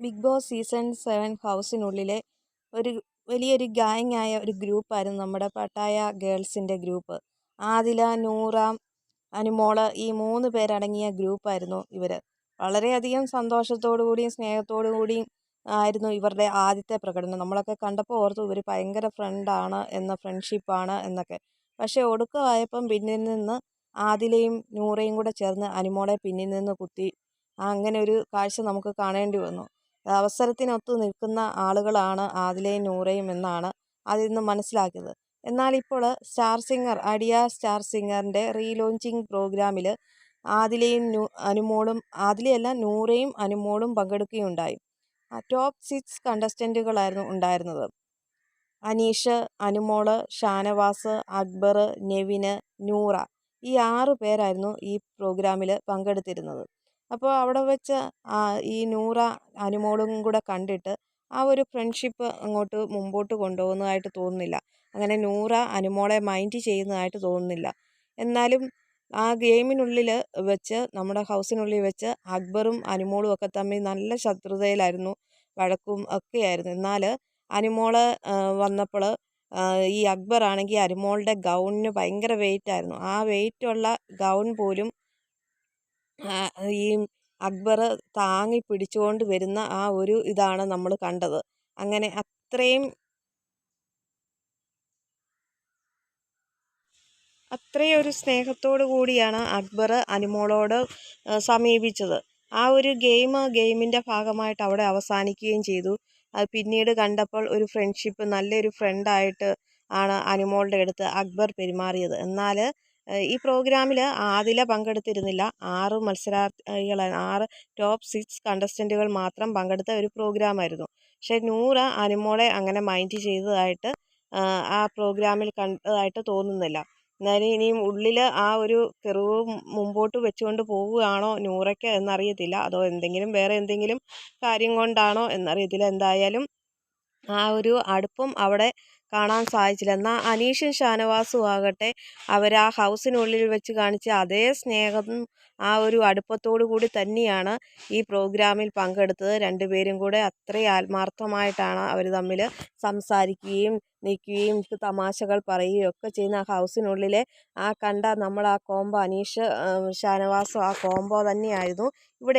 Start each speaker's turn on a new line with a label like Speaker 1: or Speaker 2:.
Speaker 1: Big Boss season seven ഹൗസിനുള്ളിലെ ഒരു വലിയൊരു ഗ്യാങ്ങായ ഒരു ഗ്രൂപ്പായിരുന്നു നമ്മുടെ പട്ടായ ഗേൾസിന്റെ ഗ്രൂപ്പ് ആദില നൂറ അനുമോൾ ഈ മൂന്ന് പേരടങ്ങിയ ഗ്രൂപ്പായിരുന്നു ഇവർ വളരെയധികം സന്തോഷത്തോടു കൂടിയും സ്നേഹത്തോടു കൂടിയും ആയിരുന്നു ഇവരുടെ ആദ്യത്തെ പ്രകടനം. നമ്മളൊക്കെ കണ്ടപ്പോൾ ഓർത്തു ഇവർ ഭയങ്കര ഫ്രണ്ടാണ് എന്ന ഫ്രണ്ട്ഷിപ്പാണ് എന്നൊക്കെ. പക്ഷേ ഒടുക്കമായപ്പം പിന്നിൽ നിന്ന് ആദിലയും നൂറയും കൂടെ ചേർന്ന് അനുമോളെ പിന്നിൽ നിന്ന് കുത്തി. അങ്ങനെ ഒരു കാഴ്ച നമുക്ക് കാണേണ്ടി വന്നു. അവസരത്തിനൊത്ത് നിൽക്കുന്ന ആളുകളാണ് ആദിലയും നൂറയും എന്നാണ് അതിൽ നിന്ന് മനസ്സിലാക്കിയത് എന്നാൽ ഇപ്പോൾ സ്റ്റാർ സിംഗർ അടിയ സ്റ്റാർ സിംഗറിന്റെ റീലോഞ്ചിങ് പ്രോഗ്രാമിൽ ആദിലയും അനുമോളും ആദിലയല്ല നൂറയും അനുമോളും പങ്കെടുക്കുകയുണ്ടായി. ടോപ്പ് സിക്സ് കണ്ടസ്റ്റന്റുകളായിരുന്നു ഉണ്ടായിരുന്നത്. അനീഷ് അനുമോൾ ഷാനവാസ് അക്ബർ നെവിന് നൂറ ഈ ആറ് പേരായിരുന്നു ഈ പ്രോഗ്രാമിൽ പങ്കെടുത്തിരുന്നത്. അപ്പോൾ അവിടെ വെച്ച് ഈ നൂറ അനുമോളും കൂടെ കണ്ടിട്ട് ആ ഒരു ഫ്രണ്ട്ഷിപ്പ് അങ്ങോട്ട് മുമ്പോട്ട് കൊണ്ടുപോകുന്നതായിട്ട് തോന്നുന്നില്ല. അങ്ങനെ നൂറ അനുമോളെ മൈൻഡ് ചെയ്യുന്നതായിട്ട് തോന്നുന്നില്ല. എന്നാലും ആ ഗെയിമിനുള്ളിൽ വെച്ച് നമ്മുടെ ഹൗസിനുള്ളിൽ വെച്ച് അക്ബറും അനുമോളും ഒക്കെ തമ്മിൽ നല്ല ശത്രുതയിലായിരുന്നു വഴക്കും ഒക്കെയായിരുന്നു. എന്നാൽ അനുമോൾ വന്നപ്പോൾ ഈ അക്ബർ ആണെങ്കിൽ അനുമോളുടെ ഗൗണിന് ഭയങ്കര വെയിറ്റ് ആയിരുന്നു. ആ വെയിറ്റുള്ള ഗൗൺ പോലും ഈ അക്ബർ താങ്ങി പിടിച്ചുകൊണ്ട് വരുന്ന ആ ഒരു ഇതാണ് നമ്മൾ കണ്ടത്. അങ്ങനെ അത്രയും അത്രയും ഒരു സ്നേഹത്തോടു കൂടിയാണ് അക്ബർ അനുമോളോട് സമീപിച്ചത്. ആ ഒരു ഗെയിം ഗെയിമിന്റെ ഭാഗമായിട്ട് അവിടെ അവസാനിക്കുകയും ചെയ്തു. അത് പിന്നീട് കണ്ടപ്പോൾ ഒരു ഫ്രണ്ട്ഷിപ്പ് നല്ലൊരു ഫ്രണ്ടായിട്ട് ആണ് അനുമോളുടെ അടുത്ത് അക്ബർ പെരുമാറിയത്. എന്നാൽ ഈ പ്രോഗ്രാമിൽ ആദില പങ്കെടുത്തിരുന്നില്ല. ആറ് മത്സരാർത്ഥികളാണ് ആറ് ടോപ്പ് സിക്സ് കണ്ടസ്റ്റന്റുകൾ മാത്രം പങ്കെടുത്ത ഒരു പ്രോഗ്രാമായിരുന്നു. പക്ഷേ നൂറ് അനുമോളെ അങ്ങനെ മൈൻഡ് ചെയ്തതായിട്ട് ആ പ്രോഗ്രാമിൽ കണ്ടതായിട്ട് തോന്നുന്നില്ല. എന്നാലും ഇനിയും ഉള്ളിൽ ആ ഒരു കെറിവ് മുമ്പോട്ട് വെച്ചുകൊണ്ട് പോവുകയാണോ നൂറയ്ക്ക് എന്നറിയത്തില്ല. അതോ എന്തെങ്കിലും വേറെ എന്തെങ്കിലും കാര്യം കൊണ്ടാണോ എന്നറിയത്തില്ല. എന്തായാലും ആ ഒരു അടുപ്പം അവിടെ കാണാൻ സാധിച്ചില്ല. എന്നാൽ അനീഷും ഷാനവാസും ആകട്ടെ അവർ ആ ഹൗസിനുള്ളിൽ വെച്ച് കാണിച്ച അതേ സ്നേഹം ആ ഒരു അടുപ്പത്തോടു കൂടി തന്നെയാണ് ഈ പ്രോഗ്രാമിൽ പങ്കെടുത്തത്. രണ്ടുപേരും കൂടെ അത്രയും ആത്മാർത്ഥമായിട്ടാണ് അവർ തമ്മിൽ സംസാരിക്കുകയും നിൽക്കുകയും തമാശകൾ പറയുകയും ഒക്കെ ചെയ്യുന്ന ആ ഹൗസിനുള്ളിലെ ആ കണ്ട നമ്മൾ ആ കോംബോ അനീഷ് ഷാനവാസും ആ കോംബോ തന്നെയായിരുന്നു. ഇവിടെ